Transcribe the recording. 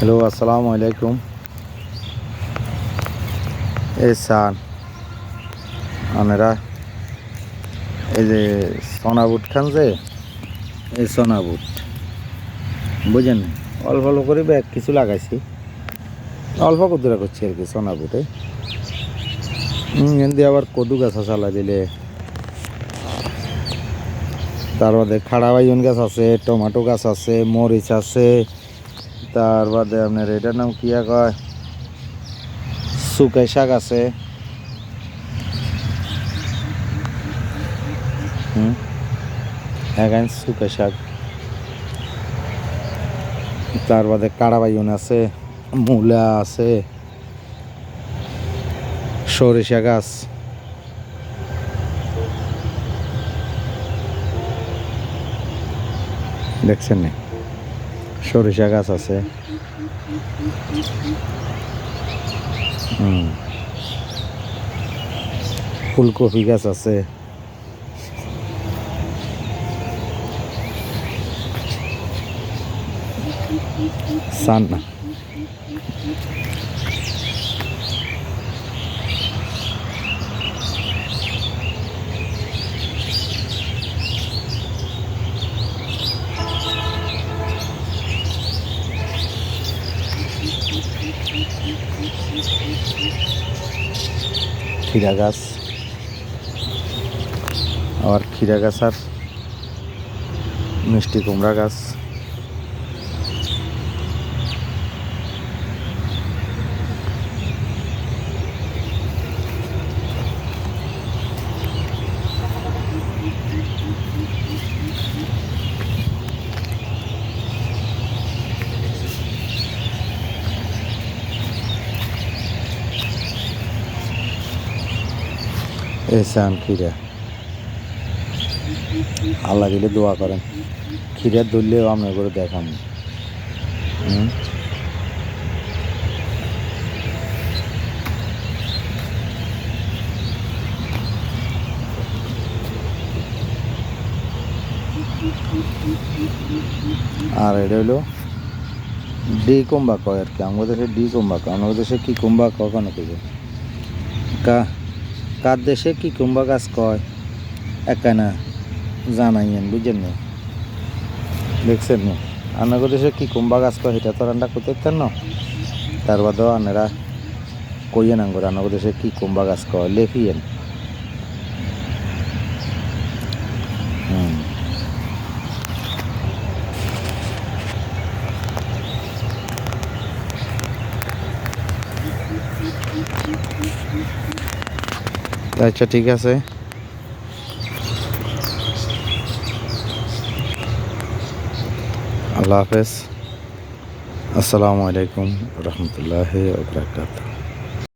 Hello আসসালামু আলাইকুম এই সান আপনারা এই যে সোনা বুট খান যে, এই সোনা বুট, বুঝেন? অল্প অল্প করে ব্যাগ কিছু লাগাইছি। অল্প কদুরা করছি আর কি সোনা বুটে? এমনি আবার কদু গাছ চালা দিলে। তার বাদে খাড়া বাইন গাছ আছে, টমেটো গাছ আছে, মরিচ আছে। তার বাদে আপনার এটার নাম কি কয়? শুকাই শাক আছে। এখানে শুকাই শাক। তার বাদে কাড়া বাইন আছে, মূলা আছে, সরিষা গাছ। দেখছেন না? সরিষা গাছ আছে। হুম। ফুলকপি গাছ আছে। সান খিরা গাছ। আবার খিরা গাছ আর মিষ্টি কুমড়া গাছ। এসান খিরা আল্লাহ দিলে দোয়া করেন। খিরা ধরলেও আমরা করে দেখাম আর এটা হলো ডি কুম্বা কয় আর কি? আমাদের দেশে ডি কুম্বা কয়। আমাদের দেশে কি কুম্বা কখনো কিছু কা কার দেশে কি কুম্বা গাছ কয়? একানা জানাইয়েন, বুঝেন না? দেখছেন না? আনাগো দেশে কি কুম্বা গাছ কয়, সেটা তো রান্না করতে না। তার বাদেও আপনারা কইয়েন আঙ্গুর আনাগো দেশে কি কুম্বা গাছ কয়, লেখিয়েন। আচ্ছা ঠিক আছে আল্লাহ হাফেজ আসসালামু আলাইকুম রহমতুল্লাহ বরকাত